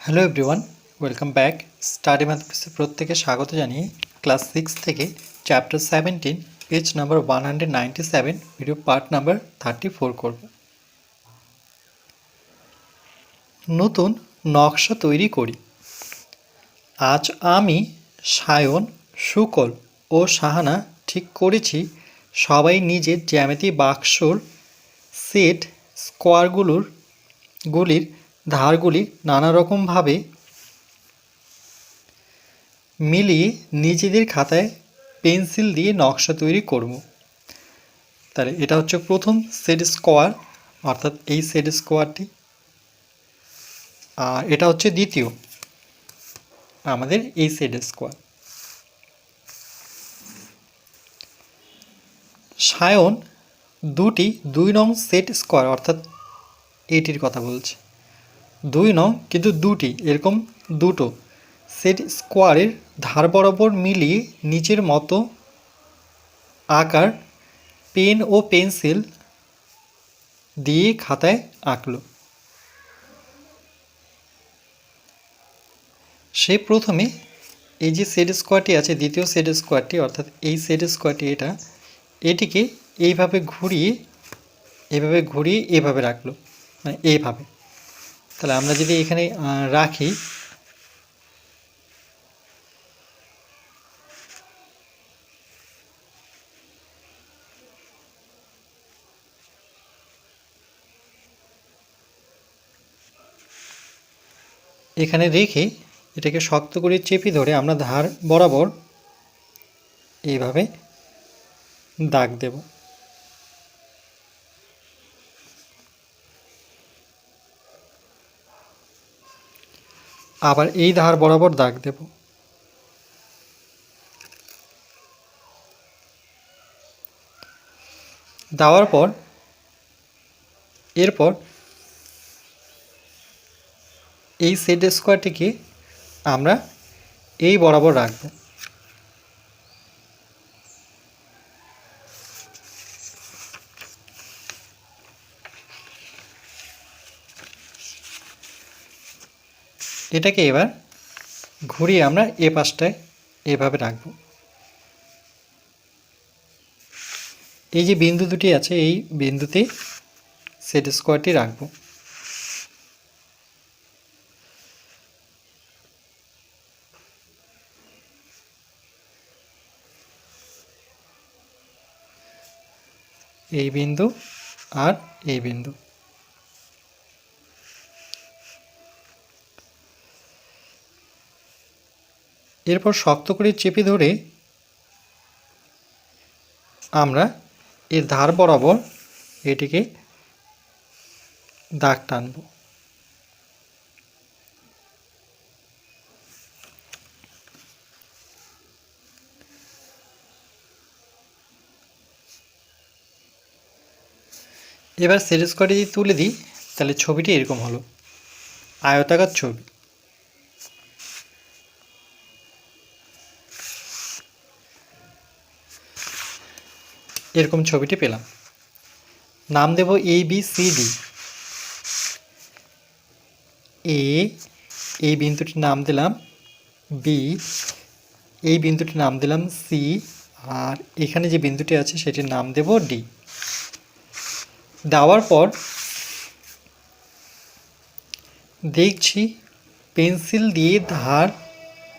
Hello everyone welcome back study ম্যাথমেটিক্সে প্রত্যেকে স্বাগত জানিয়ে ক্লাস সিক্স থেকে chapter seventeen page number one hundred ninety seven video part number thirty four করব। নতুন নকশা তৈরি করি। আজ আমি সায়ন, সুকল ও সাহানা ঠিক করেছি সবাই নিজের জ্যামিতি বাক্সর সেট স্কোয়ারগুলোর গুলির ধারগুলি নানা রকমভাবে মিলিয়ে নিজেদের খাতায় পেন্সিল দিয়ে নকশা তৈরি করব। তাহলে এটা হচ্ছে প্রথম সেট স্কোয়ার, অর্থাৎ এই সেট স্কোয়ারটি। আর এটা হচ্ছে দ্বিতীয়, আমাদের এই সেট স্কোয়ার। সায়ন দুটি দুই নং সেট স্কোয়ার, অর্থাৎ এটির কথা বলছে। দুই নং কিন্তু দুটি, এরকম দুটো। সেট স্কোয়ারের ধার বরাবর মিলিয়ে নিচের মতো আকার পেন ও পেন্সিল দিয়ে খাতায় আঁকলো। সে প্রথমে এই যে সেট স্কোয়ারটি আছে, দ্বিতীয় সেট স্কোয়ারটি, অর্থাৎ এই সেট স্কোয়ারটি এটা, এটিকে এইভাবে ঘুরিয়ে, এভাবে ঘুরিয়ে এভাবে রাখল মানে এইভাবে তাহলে আমরা যদি এখানে রাখি, এখানে রেখে এটাকে শক্ত করে চেপে ধরে আমরা ধার বরাবর এইভাবে দাগ দেব। আবার এই ধার বরাবর দাগ দেব। দেওয়ার পর, এরপর এই সেট স্কোয়ারটিকে আমরা এই বরাবর রাখব। এটাকে এবার ঘুরিয়ে আমরা এ পাশটায় এভাবে রাখব। এই যে বিন্দু দুটি আছে, এই বিন্দুতে সেট স্কোয়ারটি রাখব। এই বিন্দু আর এই বিন্দু। এরপর শক্ত করে চেপে ধরে আমরা এর ধার বরাবর এটিকে দাগ টানব। এবার সেট স্কোয়ারটি যদি তুলে দিই, তাহলে ছবিটি এরকম হলো। আয়তাকার ছবি। এরকম ছবিটি পেলাম। নাম দেব A B C D A এই বিন্দুটির নাম দিলাম বি এই বিন্দুটির নাম দিলাম সি আর এখানে যে বিন্দুটি আছে সেটির নাম দেব ডি দেওয়ার পর দেখছি পেন্সিল দিয়ে ধার,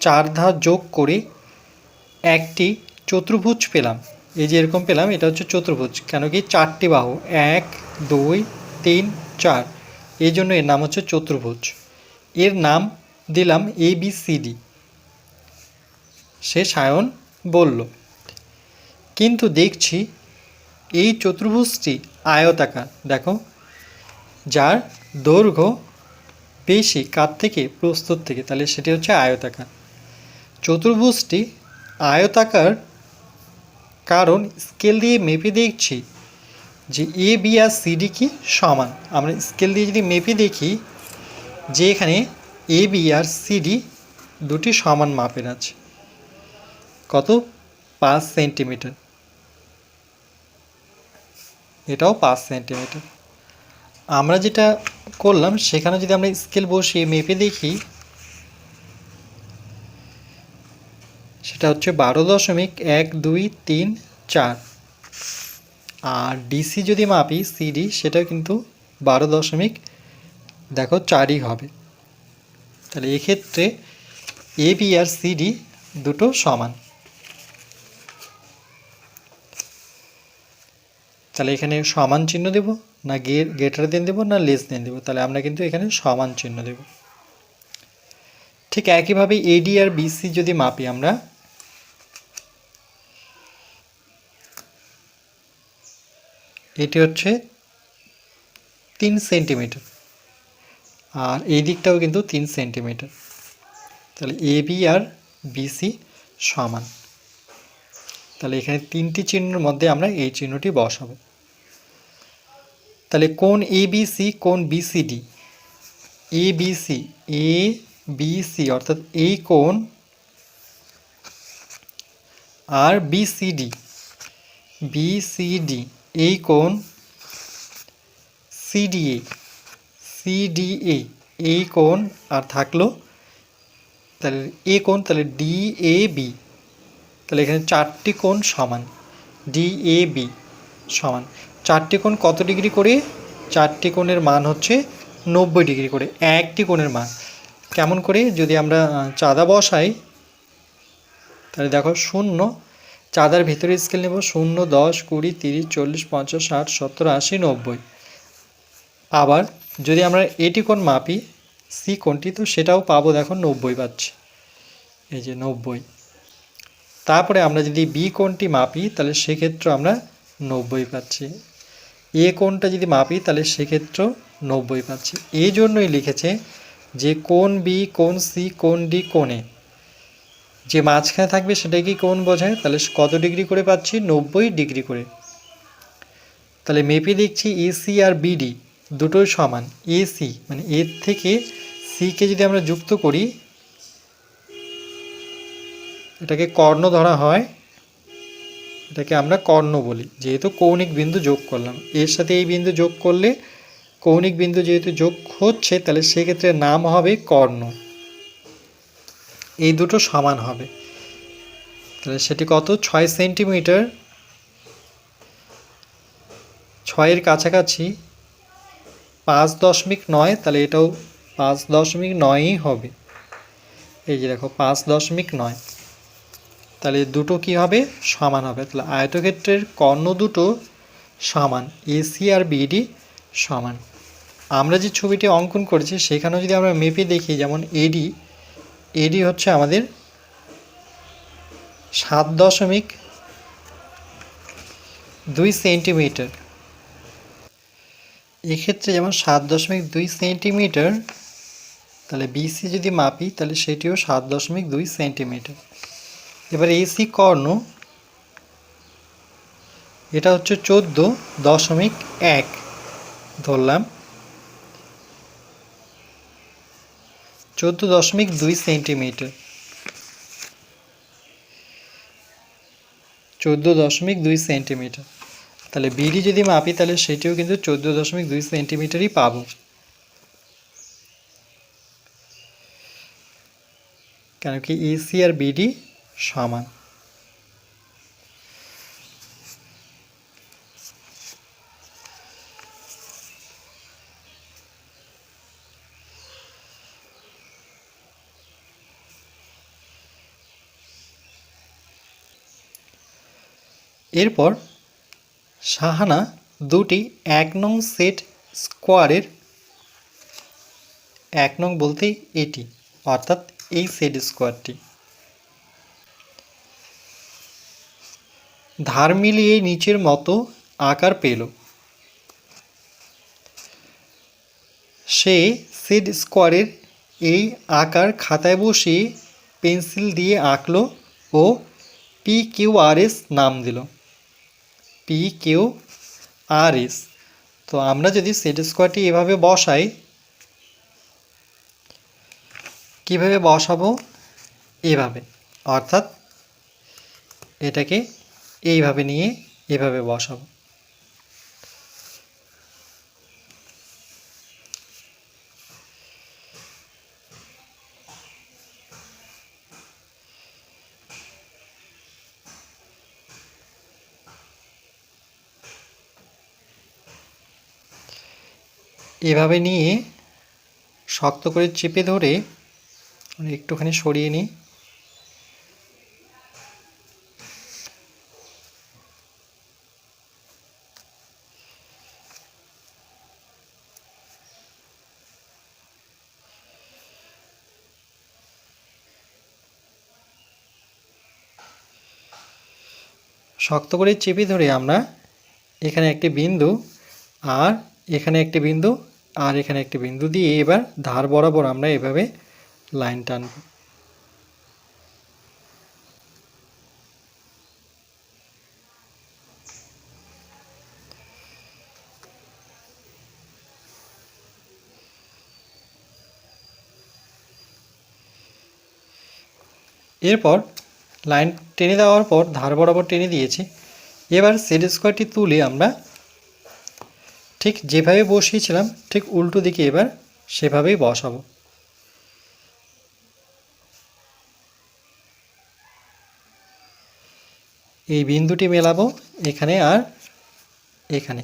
চার ধার যোগ করে একটি চতুর্ভুজ পেলাম। এই যে এরকম পেলাম, এটা হচ্ছে চতুর্ভুজ। কেন কি চারটি বাহু, এক, দুই, তিন, চার। এই জন্য এর নাম হচ্ছে চতুর্ভুজ। এর নাম দিলাম এ বি সি ডি সে সায়ন বলল, কিন্তু দেখছি এই চতুর্ভুজটি আয়তাকার। দেখো, যার দৈর্ঘ্য বেশি কার থেকে প্রস্তুত থেকে, তাহলে সেটি হচ্ছে আয়তাকার। চতুর্ভুজটি আয়তাকার কারণ স্কেল দিয়ে মেপে দেখছি যে এ বি আর সিডি কি সমান। আমরা স্কেল দিয়ে যদি মেপে দেখি যে এখানে এ বি আর সিডি দুটি সমান মাপের আছে। কত? পাঁচ সেন্টিমিটার। এটাও পাঁচ সেন্টিমিটার। আমরা যেটা করলাম, সেখানে যদি আমরা স্কেল বসিয়ে মেপে দেখি সেটা হচ্ছে বারো দশমিক এক দুই তিন চার। আর ডিসি যদি মাপি সিডি সেটা কিন্তু বারো দশমিক, দেখো চারই হবে। তাহলে এক্ষেত্রে এ বি আর সিডি দুটো সমান। তাহলে এখানে সমান চিহ্ন দেব, না গেটার দেন দেবো, না লেস দেন দেবো? তাহলে আমরা কিন্তু এখানে সমান চিহ্ন দেব। ঠিক একইভাবে এডি আর বিসি যদি মাপি আমরা এটি হচ্ছে তিন সেন্টিমিটার। আর এই দিকটাও কিন্তু তিন সেন্টিমিটার। তাহলে এ, বি আর বিসি সমান। তাহলে এখানে তিনটি চিহ্নের মধ্যে আমরা এই চিহ্নটি বসাবো। তাহলে কোন এ কোন B C D A B C A B C অর্থাৎ এই কোণ আর বিসিডি বিসিডি এই কোণ সিডিএ সিডিএ, এই কোণ আর থাকল তাহলে এ কোণ, তাহলে ডিএবি, তাহলে এখানে চারটি কোণ সমান, ডিএবি সমান। চারটি কোণ কত ডিগ্রি করে? চারটি কোণের মান হচ্ছে নব্বই ডিগ্রি করে, একটি কোণের মান। কেমন করে? যদি আমরা চাঁদা বসাই, তাহলে দেখো শূন্য চাঁদার ভিতরে স্কেল নেব শূন্য, দশ, কুড়ি, তিরিশ, চল্লিশ, পঞ্চাশ, ষাট, সত্তর, আশি, নব্বই। আবার যদি আমরা এটি কোন মাপি সি কোনটি তো সেটাও পাবো দেখো নব্বই পাচ্ছি। এই যে নব্বই। তারপরে আমরা যদি বি কোনটি মাপি, তাহলে সেক্ষেত্রে আমরা নব্বই পাচ্ছি। এ কোনটা যদি মাপি, তাহলে সেক্ষেত্রেও নব্বই পাচ্ছি। এই জন্যই লিখেছে যে কোন বি কোন সি কোন ডি কোণে যে মাঝখানে থাকবে সেটা কি কোণ বোঝায়? তাহলে কত ডিগ্রি করে পাচ্ছি? নব্বই ডিগ্রি করে। তাহলে মেপে দেখছি এসি আর বিডি দুটোই সমান। এসি মানে এর থেকে সিকে যদি আমরা যুক্ত করি, এটাকে কর্ণ ধরা হয়, এটাকে আমরা কর্ণ বলি। যেহেতু কৌণিক বিন্দু যোগ করলাম। এর সাথে এই বিন্দু যোগ করলে কৌণিক বিন্দু যেহেতু যোগ হচ্ছে, তাহলে সেক্ষেত্রে নাম হবে কর্ণ। এই দুটো সমান হবে। তাহলে সেটি কত? ছয় সেন্টিমিটার। ছয়ের কাছাকাছি পাঁচ দশমিক নয়, তাহলে এটাও পাঁচ দশমিক নয়ই হবে। এই যে দেখো, পাঁচ দশমিক নয়। তাহলে দুটো কি হবে? সমান হবে। তাহলে আয়তক্ষেত্রের কর্ণ দুটো সমান এসি আর বিডি সমান। আমরা যে ছবিটি অঙ্কন করেছি, সেখানেও যদি আমরা মেপে দেখি, যেমন এডি এডি হচ্ছে আমাদের সাত দশমিক দুই সেন্টিমিটার। এক্ষেত্রে যেমন সাত দশমিক দুই সেন্টিমিটার, তাহলে বিসি যদি মাপি, তাহলে সেটিও সাত দশমিক দুই সেন্টিমিটার। এবার এসি কর্ণ, এটা হচ্ছে চোদ্দ দশমিক এক, ধরলাম। চোদ্দ দশমিক দুই সেন্টিমিটার। চোদ্দ দশমিক দুই সেন্টিমিটার। তাহলে বিডি যদি মাপি, তাহলে সেটিও কিন্তু চোদ্দ দশমিক দুই সেন্টিমিটারই পাবো। কেন কি এসি আর বিডি সমান। এরপর সাহানা দুটি এক নং সেট স্কোয়ারের এক নং বলতে এটি, অর্থাৎ এই সেট স্কোয়ারটি। ধার মিলিয়ে নিচের মতো আকার পেল। সে সেট স্কোয়ারের এই আকার খাতায় বসিয়ে পেন্সিল দিয়ে আঁকলো O P Q R S নাম দিল। পি কিউ আর এস তো আমরা যদি সেট স্কোয়ারটি এভাবে বসাই, কীভাবে বসাবো? এভাবে। অর্থাৎ এটাকে এইভাবে নিয়ে এভাবে বসাবো। এভাবে নিয়ে শক্ত করে চেপে ধরে একটুখানি সরিয়ে নিই। শক্ত করে চেপে ধরে আমরা এখানে একটি বিন্দু আর এখানে একটি বিন্দু আর এখানে একটি বিন্দু দিয়ে এবার ধার বরাবর আমরা এভাবে লাইন টানব। এরপর লাইন টেনে দেওয়ার পর ধার বরাবর টেনে দিয়েছি। এবার সেট স্কোয়ারটি তুলে আমরা ঠিক যেভাবে বসিয়েছিলাম, ঠিক উল্টো দিকে এবার সেভাবেই বসাবো। এই বিন্দুটি মেলাবো এখানে আর এখানে।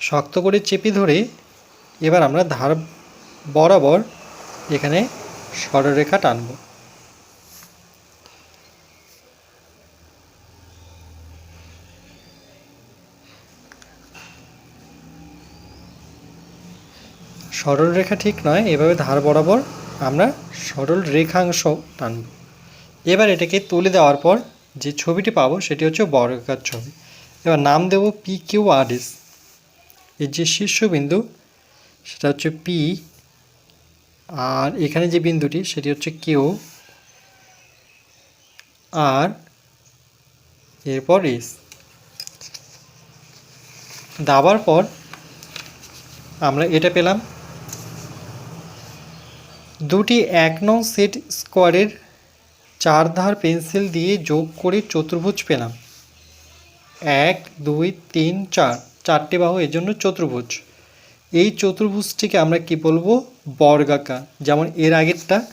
শক্ত করে চেপে ধরে এবার আমরা ধার বরাবর এখানে সরলরেখা টানব। সরল রেখা ঠিক নয়, এভাবে ধার বরাবর আমরা সরল রেখাংশ টানব। এবার এটাকে তুলে দেওয়ার পর যে ছবিটি পাবো, সেটি হচ্ছে বর্গাকার ছবি। এবার নাম দেব পি কিউ আর এস। এর যে শীর্ষবিন্দু, সেটা হচ্ছে পি আর এখানে যে বিন্দুটি, সেটি হচ্ছে কিউ আর এরপর এস দাবার পর আমরা এটা পেলাম। দুটি এক নং সেট স্কোয়ারের চার ধার পেন্সিল দিয়ে যোগ করে চতুর্ভুজ পেলাম। এক, দুই, তিন, চার। চারটে বাহু, এর জন্য চতুর্ভুজ। এই চতুর্ভুজটিকে আমরা কি বলব? বর্গাকার। যেমন এর আগেরটা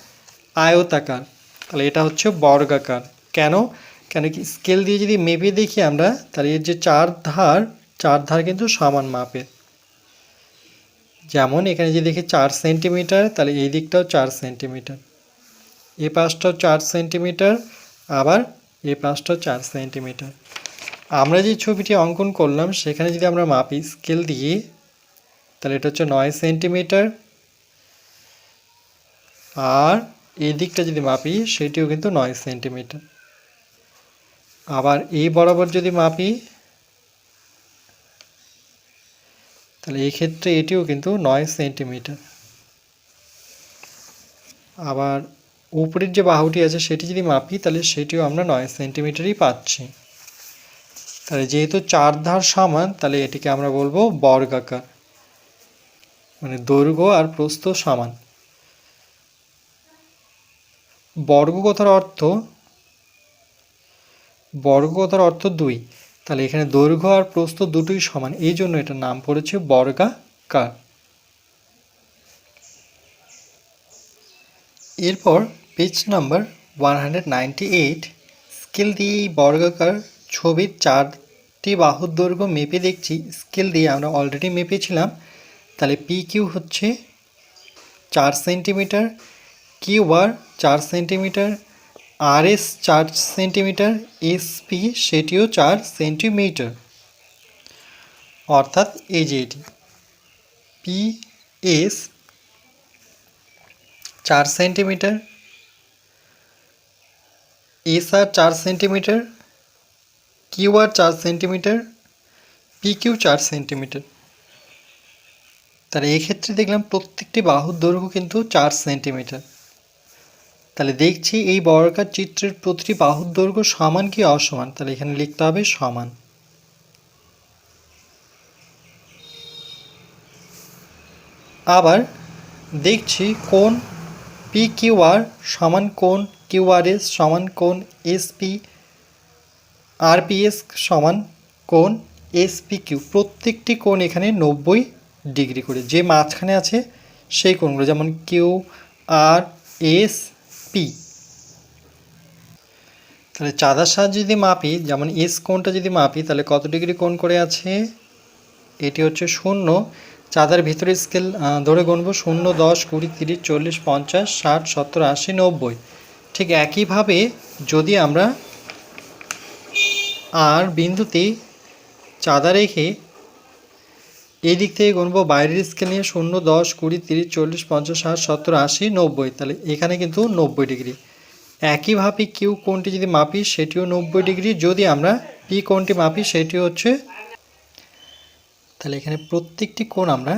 আয়তাকার। তাহলে এটা হচ্ছে বর্গাকার। কেন? কেন কি স্কেল দিয়ে যদি মেপে দেখি আমরা, তাহলে এর যে চার ধার চার ধার কিন্তু সমান মাপের। যেমন এখানে যদি দেখি চার সেন্টিমিটার তাহলে এই দিকটাও চার সেন্টিমিটার এ পাশটাও চার সেন্টিমিটার আবার এ পাশটাও চার সেন্টিমিটার আমরা যে ছবিটি অঙ্কন করলাম, সেখানে যদি আমরা মাপি স্কেল দিয়ে, তাহলে এটা হচ্ছে নয় সেন্টিমিটার আর এই দিকটা যদি মাপি, সেটিও কিন্তু নয় সেন্টিমিটার। আবার এই বরাবর যদি মাপি, তাহলে এই ক্ষেত্রে এটিও কিন্তু নয় সেন্টিমিটার। আবার উপরের যে বাহুটি আছে, সেটি যদি মাপি, তাহলে সেটিও আমরা নয় সেন্টিমিটারই পাচ্ছি। তাহলে যেহেতু চার ধার সমান, তাহলে এটিকে আমরা বলব বর্গাকার মানে দৈর্ঘ্য আর প্রস্থ সমান। বর্গ কথার অর্থ বর্গ কথার অর্থ দুই। তাহলে এখানে দৈর্ঘ্য আর প্রস্থ দুটোই সমান। এই জন্য এটার নাম পড়েছে বর্গাকার। এরপর পেজ নাম্বার ওয়ান স্কেল দিয়ে এই বর্গাকার ছবির চারটি বাহুর দৈর্ঘ্য মেপে দেখছি। স্কেল দিয়ে আমরা অলরেডি মেপেছিলাম। তাহলে পি কিউ হচ্ছে চার সেন্টিমিটার কিউ আর চার সেন্টিমিটার আর এস চার সেন্টিমিটার এস পি সেটিও চার সেন্টিমিটার অর্থাৎ এই যে এটি পি এস চার সেন্টিমিটার এস আর চার সেন্টিমিটার কিউ আর চার সেন্টিমিটার পি কিউ চার সেন্টিমিটার তাহলে এক্ষেত্রে দেখলাম প্রত্যেকটি বাহুর দৈর্ঘ্য কিন্তু চার সেন্টিমিটার তাহলে দেখছি এই বর্গাকার চিত্রের প্রতিটি বাহুর দৈর্ঘ্য সমান কি অসমান? তাহলে এখানে লিখতে হবে সমান। আবার দেখছি কোন পি কিউ আর সমান কোন কিউ আর এস সমান কোন S P R P S সমান কোন এস পি কিউ প্রত্যেকটি কোণ এখানে নব্বই ডিগ্রি করে। যে মাঝখানে আছে সেই কোণগুলো, যেমন কিউ আর এস পি তাহলে চাঁদার সাহায্যে যদি মাপি, যেমন এস কোণটা যদি মাপি, তাহলে কত ডিগ্রি কোণ করে আছে? এটি হচ্ছে শূন্য। চাঁদার ভিতরে স্কেল ধরে গুনবো, শূন্য, দশ, কুড়ি, তিরিশ, চল্লিশ, পঞ্চাশ, ষাট, সত্তর, আশি, নব্বই। ঠিক একইভাবে যদি আমরা আর বিন্দুতে চাঁদা রেখে এই দিক থেকে গুনবো বাইরের স্কেল নিয়ে শূন্য, দশ, কুড়ি, তিরিশ, চল্লিশ, পঞ্চাশ, ষাট, সত্তর, আশি, নব্বই। তাহলে এখানে কিন্তু নব্বই ডিগ্রি। একইভাবে কিউ কোণটি যদি মাপি, সেটিও নব্বই ডিগ্রি। যদি আমরা পি কোণটি মাপি সেটি হচ্ছে, তাহলে এখানে প্রত্যেকটি কোণ আমরা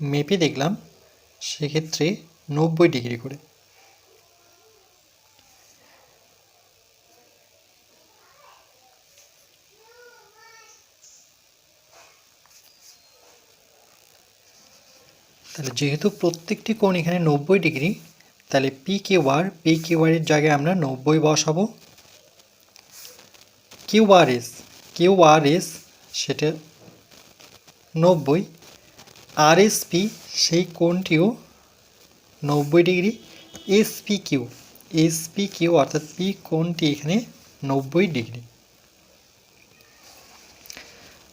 মেপে দেখলাম, সেক্ষেত্রে নব্বই ডিগ্রি করে। তাহলে যেহেতু প্রত্যেকটি কোণ এখানে নব্বই ডিগ্রি, তাহলে P Q R P Q R এর জায়গায় আমরা নব্বই বসাবো। Q R S Q R S সেটা নব্বই। আর এস পি সেই কোণটিও নব্বই degree. S P Q S P Q অর্থাৎ পি কোণটি এখানে নব্বই ডিগ্রি।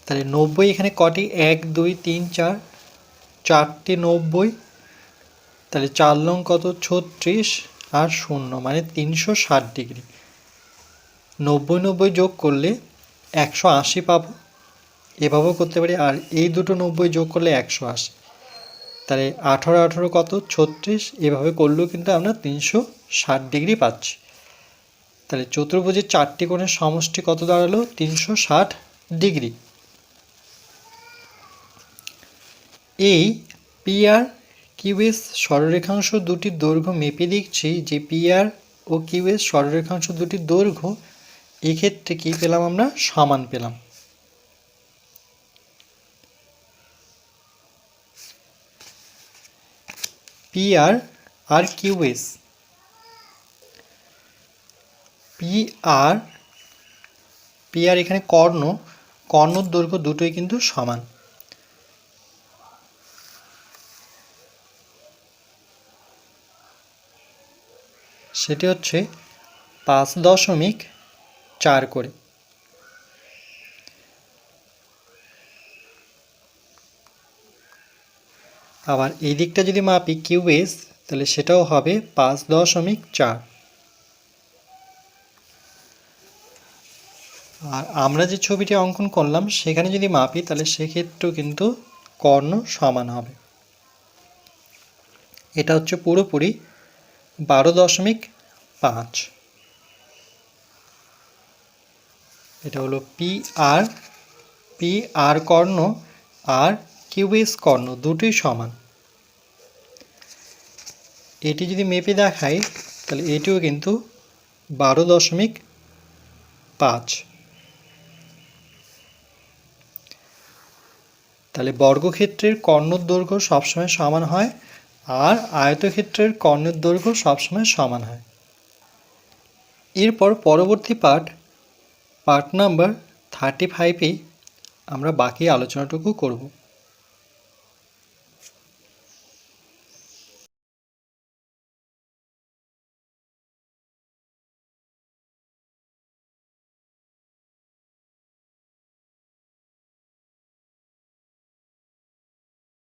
তাহলে নব্বই এখানে কটি? এক, দুই, তিন, চার। চারটে নব্বই, তাহলে চার লং কত? ছত্রিশ আর শূন্য মানে তিনশো ষাট ডিগ্রি। নব্বই নব্বই যোগ করলে একশো আশি পাবো। এভাবেও করতে পারি, আর এই দুটো নব্বই যোগ করলে একশো আশি। তাহলে আঠারো আঠারো কত? ছত্রিশ। এভাবে করলেও কিন্তু আমরা তিনশো ষাট ডিগ্রি পাচ্ছি। তাহলে চতুর্ভুজের চারটি কোণের সমষ্টি কত দাঁড়াল? তিনশো ষাট ডিগ্রি। এই পিআর কিউএস সরলরেখাংশ দুটির দৈর্ঘ্য মেপে দেখছি যে পিআর ও কিউএস সরলরেখাংশ দুটির দৈর্ঘ্য, এক্ষেত্রে কী পেলাম আমরা? সমান পেলাম। পিআর আর আর কিউএস। পিআর পিআর এখানে কর্ণ, কর্ণর দৈর্ঘ্য দুটোই কিন্তু সমান। সেটি হচ্ছে পাঁচ দশমিক চার করে। আবার এই দিকটা যদি মাপি কিউএস তাহলে সেটাও হবে পাঁচ দশমিক চার। আর আমরা যে ছবিটি অঙ্কন করলাম, সেখানে যদি মাপি, তাহলে সেক্ষেত্রেও কিন্তু কর্ণ সমান হবে। এটা হচ্ছে পুরোপুরি বারো দশমিক পাঁচ। এটা হলো পি আর পি আর কর্ণ আর কিউএস কর্ণ, দুটোই সমান। এটি যদি মেপে দেখাই, তাহলে এটিও কিন্তু বারো দশমিক পাঁচ। তাহলে বর্গক্ষেত্রের কর্ণর দৈর্ঘ্য সবসময় সমান হয়, আর আয়তক্ষেত্রের কর্ণের দৈর্ঘ্য সবসময় সমান হয়। এরপর পরবর্তী পাঠ পার্ট নাম্বার থার্টি ফাইভে আমরা বাকি আলোচনাটুকু করব।